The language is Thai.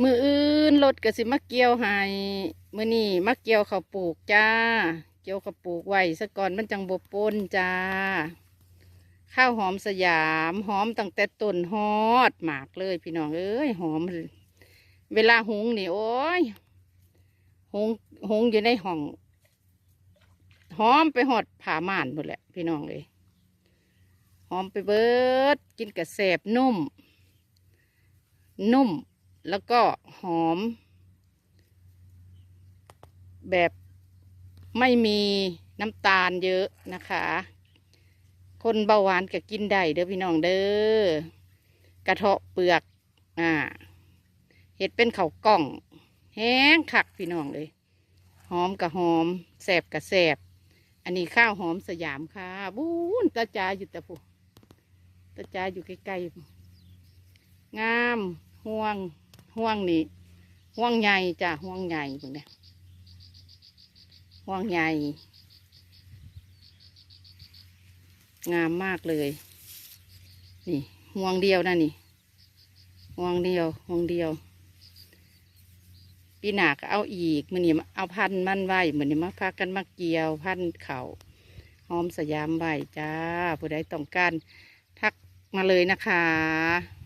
มืออื่นรถกสิมาเกี่ยวให้มือนี่มาเกี่ยวเขาปลูกจ้า เกี่ยวเขาปลูกไว้ซะก่อนมันจังบปนจ้า ข้าวหอมสยามหอมตั้งแต่ต้นฮอดหมากเลยพี่น้องเอ้ยหอม เวลาหุงนี่โอ้ยหงหงอยู่ในห้องหอมไปหอดผ่าม่านหมดแหละพี่น้องเลยหอมไปเบิดกินกระแสบนุ่ม นุ่ม แล้วก็หอม แบบไม่มีน้ำตาลเยอะนะคะ คนเบาหวานก็กินได้เด้อพี่น้องเด้อกระเทาะเปลือก อ่า เห็ดเป็นเขากล่อง แห้งคักพี่น้องเลย หอมกับหอมแสบกับแสบ อันนี้ข้าวหอมสยามค่ะ บูนตาจาอยู่แต่ผู้ตาจาอยู่ใกล้ๆงามห่วง ห่วงนี่ห่วงใหญ่จ้ะห่วงใหญ่พวกเนี้ยห่วงใหญ่งามมากเลย นี่ห่วงเดียวนะนี่ห่วงเดียวห่วงเดียว ปีหนาก็เอาอีกมือนี้มาเอาพันมันไว้เหมือนนี้มาพากันมาเกี่ยวพันเขาหอมสยามไว้จ้าผู้ใดต้องการทักมาเลยนะคะ